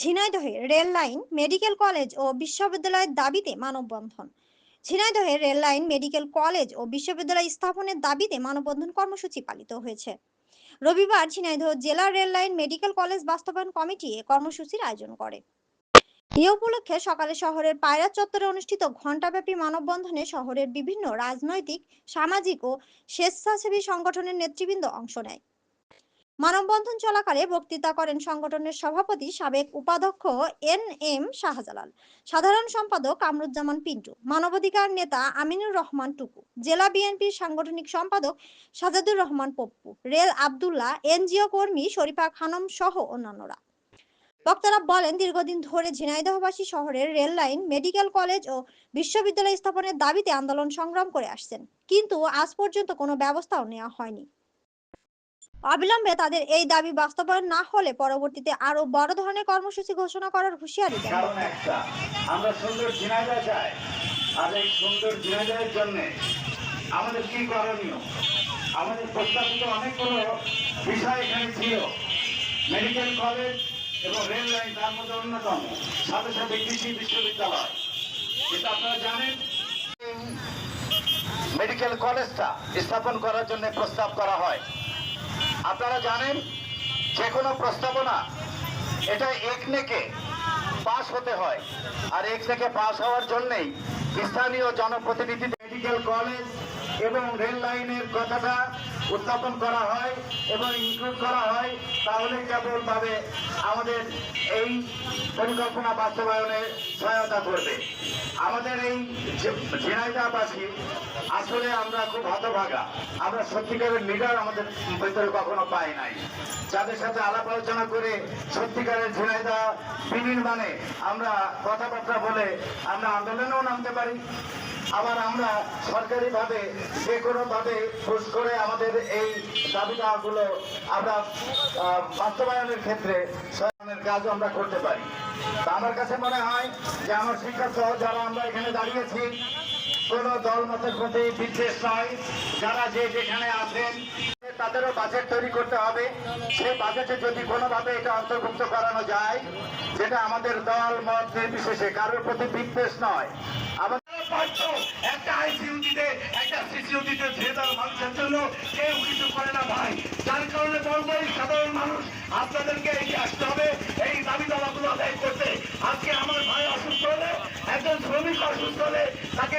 ঝিনাইদহে rail line, medical college ও বিশ্ববিদ্যালয়ের দাবিতে মানববন্ধন। ঝিনাইদহে রেল লাইন, মেডিকেল কলেজ ও বিশ্ববিদ্যালয় স্থাপনের দাবিতে মানববন্ধন কর্মসূচি পালিত হয়েছে। রবিবার ঝিনাইদহ জেলা রেল লাইন, মেডিকেল কলেজ বাস্তবায়ন কমিটি এ কর্মসূচির আয়োজন করে। এ উপলক্ষে সকালে শহরের পায়রা চত্বরে অনুষ্ঠিত ঘণ্টাব্যাপী মানববন্ধনে শহরের বিভিন্ন রাজনৈতিক, সামাজিক ও স্বেচ্ছাসেবী সংগঠনের নেতৃবৃন্দ অংশ নেয়। মানববন্ধন চলাকালে বক্তৃতা করেন সংগঠনের সভাপতি সাবেক উপাধ্যক্ষ এন এম শাহজালাল, সাধারণ সম্পাদক কামরুজ্জামান পিন্টু, মানবাধিকার নেতা আমিনুর রহমান টুকু, জেলা বিএনপির সাংগঠনিক সম্পাদক সাজাদুর রহমান পপ্পু, রেল আবদুল্লাহ, এনজিও কর্মী শরীফা খানম সহ অন্যান্যরা। বক্তারা বলেন, দীর্ঘদিন ধরে ঝিনাইদহবাসী শহরের রেল লাইন, মেডিকেল কলেজ ও বিশ্ববিদ্যালয় স্থাপনের দাবিতে আন্দোলন সংগ্রাম করে আসছেন। কিন্তু আজ পর্যন্ত কোনো ব্যবস্থাও নেওয়া হয়নি। অবিলম্বে তাদের এই দাবি বাস্তবায়ন না হলে পরবর্তীতে আরও বড় ধরনের কর্মসূচি ঘোষণা করার হুঁশিয়ারি আমরা সুন্দর চাই। আর এই সুন্দর জন্য আমাদের কি করণীয়? আমাদের প্রস্তাবিত অনেকগুলো বিষয় এখানে ছিল। মেডিকেল কলেজ এবং রেল লাইন, তার মধ্যে অন্যতম। সাথে সাথে কৃষি বিশ্ববিদ্যালয়। এটা আপনারা জানেন? মেডিকেল কলেজটা স্থাপন করার জন্য প্রস্তাব করা হয়। আপনারা জানেন, যে কোনো প্রস্তাবনা, এটা একনেকে পাশ হতে হয়। আর একনেকে পাশ হওয়ার জন্যেই স্থানীয় জনপ্রতিনিধি মেডিকেল কলেজ এবং রেল লাইনের কথাটা উত্থাপন করা হয় এবং ইনক্লুড করা হয়, তাহলে কেবলভাবে আমাদের এই পরিকল্পনা বাস্তবায়নে সহায়তা করবে। আমাদের এই ঝিনাইদহবাসী, আসলে আমরা খুব হতভাগা। আমরা সত্যিকারের লিডার আমাদের ভিতরে কখনো পাই নাই। যাদের সাথে আলাপ আলোচনা করে সত্যিকারের ঝিনাইদা বিনির্মাণে আমরা কথাবার্তা বলে আমরা আন্দোলনেও নামতে পারি। আবার আমরা সরকারিভাবে যে কোনোভাবে ঘুষ করে আমাদের এই দাবিদাগুলো আমরা বাস্তবায়নের ক্ষেত্রে কাজও আমরা করতে পারি। আমার কাছে মনে হয় যে আমার শিক্ষক সহ যারা আমরা এখানে দাঁড়িয়েছি, কোনো দল মতের প্রতি বিদ্বেষ নয়। যারা যে যেখানে আছেন, তাদেরও বাজেট তৈরি করতে হবে। সেই বাজেটে যদি কোনোভাবে এটা অন্তর্ভুক্ত করানো যায়, যেটা আমাদের দল, মত নির্বিশেষে কারোর প্রতি বিদ্বেষ নয় পারত একটা আইসিইউ দিতে, একটা সিসিউ দিতে ছেদার মানুষের জন্য কেউ কিছু করে না ভাই। যার কারণে বলব সাধারণ মানুষ আপনাদেরকে এগিয়ে আসতে হবে, এই দাবি দাবাগুলো আদায় করতে। আজকে আমার ভাই অসুস্থ হলে, একজন শ্রমিক অসুস্থ হলে তাকে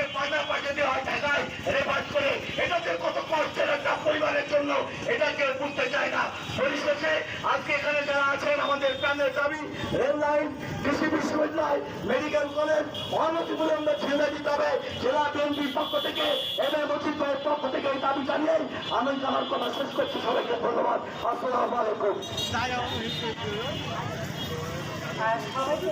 পয়সা দিয়ে হয় ঢাকায় রেফার করে। এটা যে কত কষ্টের একটা পরিবারের জন্য এটা কেউ বুঝতে চায় না। পরিশেষে আজকে এখানে যারা আছেন, আমাদের প্রাণের দাবি রেল লাইন কৃষি বিশ্ববিদ্যালয়, মেডিকেল কলেজ অনতিবিলম্বে ছেড়ে দিতে জেলা বিএনপির পক্ষ থেকে এম এ মজিদ ভাইয়ের পক্ষ থেকে এই জানিয়ে আমি আমার কথা শেষ করছি। সবাইকে ধন্যবাদ। আসসালামু আলাইকুম। আর সবাইকে।